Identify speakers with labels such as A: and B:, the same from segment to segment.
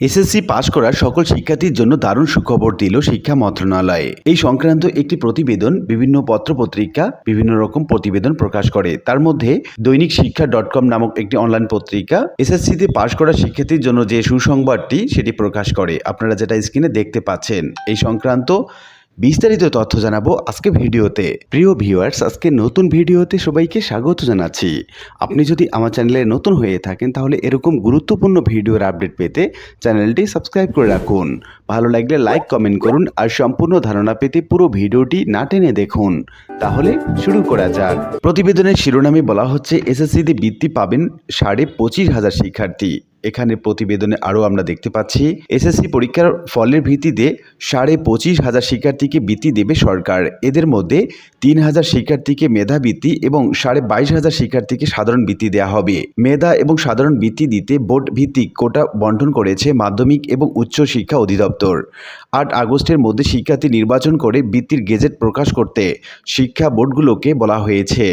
A: SSC পাশ করা সকল শিক্ষার্থীর জন্য দারুণ সুখবর দিল শিক্ষা মন্ত্রণালয়। এই সংক্রান্ত একটি প্রতিবেদন বিভিন্ন পত্রপত্রিকা বিভিন্ন রকম প্রতিবেদন প্রকাশ করে। তার মধ্যে দৈনিক শিক্ষা ডট কম নামক একটি অনলাইন পত্রিকা এসএসসিতে পাশ করা শিক্ষার্থীর জন্য যে সুসংবাদটি সেটি প্রকাশ করে। আপনারা যেটা স্ক্রিনে দেখতে পাচ্ছেন। এই সংক্রান্ত বিস্তারিত তথ্য জানাব আজকে ভিডিওতে। প্রিয় ভিউয়ার্স আজকে নতুন ভিডিওতে সবাইকে স্বাগত জানাচ্ছি। আপনি যদি আমার চ্যানেলে নতুন হয়ে থাকেন, তাহলে এরকম গুরুত্বপূর্ণ ভিডিওর আপডেট পেতে চ্যানেলটি সাবস্ক্রাইব করে রাখুন। ভালো লাগলে লাইক কমেন্ট করুন আর সম্পূর্ণ ধারণা পেতে পুরো ভিডিওটি না টেনে দেখুন। তাহলে শুরু করা যাক। প্রতিবেদনের শিরোনামে বলা হচ্ছে, এসএসসিতে বৃত্তি পাবেন সাড়ে পঁচিশ হাজার শিক্ষার্থী। এখানে প্রতিবেদনে আরও আমরা দেখতে পাচ্ছি, এসএসসি পরীক্ষার ফলের ভিত্তিতে সাড়ে পঁচিশ হাজার শিক্ষার্থীকে বৃত্তি দেবে সরকার। এদের মধ্যে তিন হাজার শিক্ষার্থীকে মেধাবৃত্তি এবং সাড়ে বাইশ হাজার শিক্ষার্থীকে সাধারণ বৃত্তি দেওয়া হবে। মেধা এবং সাধারণ বৃত্তি দিতে বোর্ড ভিত্তিক কোটা বন্টন করেছে মাধ্যমিক এবং উচ্চ শিক্ষা অধিদপ্তর। আট আগস্টের মধ্যে শিক্ষার্থী নির্বাচন করে বৃত্তির গেজেট প্রকাশ করতে শিক্ষা বোর্ডগুলোকে বলা হয়েছে।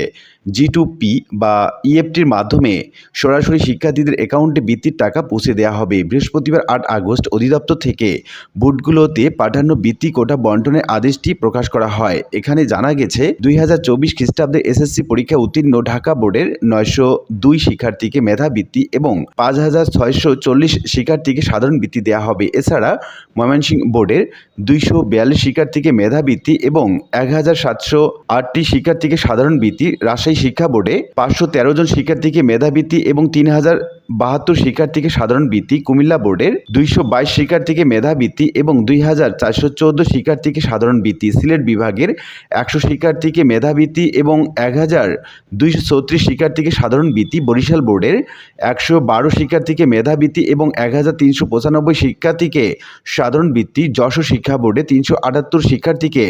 A: জি টু পি বা ইএফটির মাধ্যমে সরাসরি শিক্ষার্থীদের অ্যাকাউন্টে বৃত্তির টাকা পৌঁছে দেওয়া হবে। বৃহস্পতিবার আট আগস্ট অধিদপ্তর থেকে বুথগুলোতে পাঠানো বৃত্তি কোটা বন্টনের আদেশটি প্রকাশ করা হয়। এখানে জানা গেছে, দুই হাজার চব্বিশ খ্রিস্টাব্দে এসএসসি পরীক্ষা উত্তীর্ণ ঢাকা বোর্ডের নয়শো দুই শিক্ষার্থীকে মেধাবৃত্তি এবং পাঁচ হাজার ছয়শো চল্লিশ শিক্ষার্থীকে সাধারণ বৃত্তি দেওয়া হবে। এছাড়া ময়মনসিংহ বোর্ডের দুইশো বিয়াল্লিশ শিক্ষার্থীকে মেধাবৃত্তি এবং এক হাজার সাতশো আটটি শিক্ষার্থীকে সাধারণ বৃত্তি রাজশাহী শিক্ষা বোর্ডে পাঁচশো তেরো জন শিক্ষার্থীকে মেধাবৃত্তি এবং তিন হাজার বাহাত্তর শিক্ষার্থীকে সাধারণ বৃত্তি কুমিল্লা বোর্ডের, দুইশো বাইশ শিক্ষার্থীকে মেধাবৃত্তি এবং দুই হাজার চারশো চোদ্দ শিক্ষার্থীকে সাধারণ বৃত্তি সিলেট বিভাগের, একশো শিক্ষার্থীকে মেধাবৃত্তি এবং এক হাজার দুইশো ছত্রিশ শিক্ষার্থীকে সাধারণ বৃত্তি বরিশাল বোর্ডের, একশো বারো শিক্ষার্থীকে মেধাবৃত্তি এবং এক হাজার তিনশো পঁচানব্বই শিক্ষার্থীকে সাধারণ বৃত্তি, যশোর শিক্ষা বোর্ডে তিনশো আটাত্তর শিক্ষার্থীকে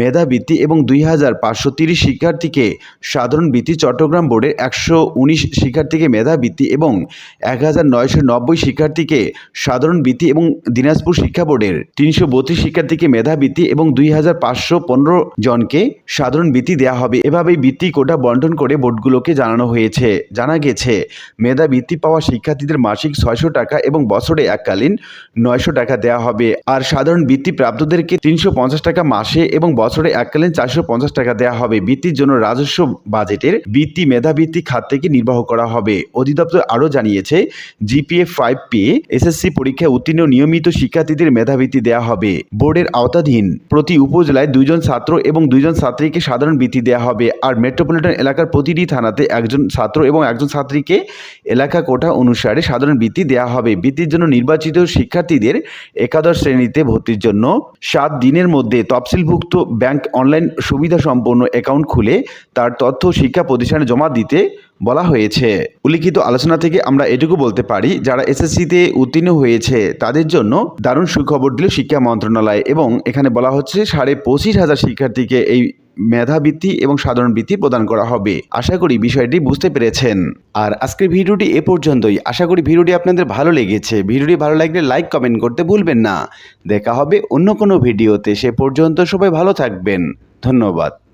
A: মেধাবৃত্তি এবং দুই হাজার পাঁচশো তিরিশ শিক্ষার্থীকে সাধারণ বৃত্তি, চট্টগ্রাম বোর্ডের একশো উনিশ শিক্ষার্থীকে মেধাবৃত্তি এবং এক হাজার নয়শো নব্বই শিক্ষার্থীকে সাধারণ বৃত্তি এবং দিনাজপুর শিক্ষা বোর্ডের তিনশো বত্রিশ শিক্ষার্থীকে মেধাবৃত্তি এবং দুই হাজার পাঁচশো পনেরো জনকে সাধারণ বৃত্তি দেওয়া হবে। এভাবেই বৃত্তি কোটা বন্টন করে বোর্ডগুলোকে জানানো হয়েছে। জানা গেছে, মেধাবৃত্তি পাওয়া শিক্ষার্থীদের মাসিক ছয়শো টাকা এবং বছরে এককালীন নয়শো টাকা দেওয়া হবে। আর সাধারণ বৃত্তি প্রাপ্তদেরকে তিনশো পঞ্চাশ টাকা মাসে এবং বছরে এককালীন চারশো পঞ্চাশ টাকা দেওয়া হবে। বৃত্তির জন্য রাজস্ব বাজেটের বৃত্তি মেধাবৃত্তি খাত থেকে নির্বাহ করা হবে। অধিদপ্তর আরও জানিয়েছে, জিপিএ ফাইভ পেয়ে এসএসসি পরীক্ষায় উত্তীর্ণ নিয়মিত শিক্ষার্থীদের মেধাবৃত্তি দেওয়া হবে। বোর্ডের আওতাধীন প্রতি উপজেলায় দুইজন ছাত্র এবং দুইজন ছাত্রীকে সাধারণ বৃত্তি দেওয়া হবে। আর মেট্রোপলিটন এলাকার প্রতিটি থানাতে একজন ছাত্র এবং একজন ছাত্রীকে এলাকা কোটা অনুসারে সাধারণ বৃত্তি দেওয়া হবে। বৃত্তির জন্য নির্বাচিত শিক্ষার্থীদের একাদশ শ্রেণীতে ভর্তির জন্য সাত দিনের মধ্যে তফসিলভুক্ত ব্যাংক অনলাইন সুবিধা সম্পন্ন অ্যাকাউন্ট খুলে তার তথ্য শিক্ষা প্রতিষ্ঠানে জমা দিতে বলা হয়েছে। উল্লিখিত আলোচনা থেকে আমরা এটুকু বলতে পারি, যারা এসএসসিতে উত্তীর্ণ হয়েছে, তাদের জন্য দারুণ সুখবর দিল শিক্ষা মন্ত্রণালয় এবং এখানে বলা হচ্ছে সাড়ে পঁচিশ হাজার শিক্ষার্থীকে এই মেধাবৃত্তি এবং সাধারণ বৃত্তি প্রদান করা হবে। আশা করি বিষয়টি বুঝতে পেরেছেন। আর আজকের ভিডিওটি এ পর্যন্তই। আশা করি ভিডিওটি আপনাদের ভালো লেগেছে। ভিডিওটি ভালো লাগলে লাইক, কমেন্ট করতে ভুলবেন না। দেখা হবে অন্য কোনো ভিডিওতে। সে পর্যন্ত সবাই ভালো থাকবেন। ধন্যবাদ।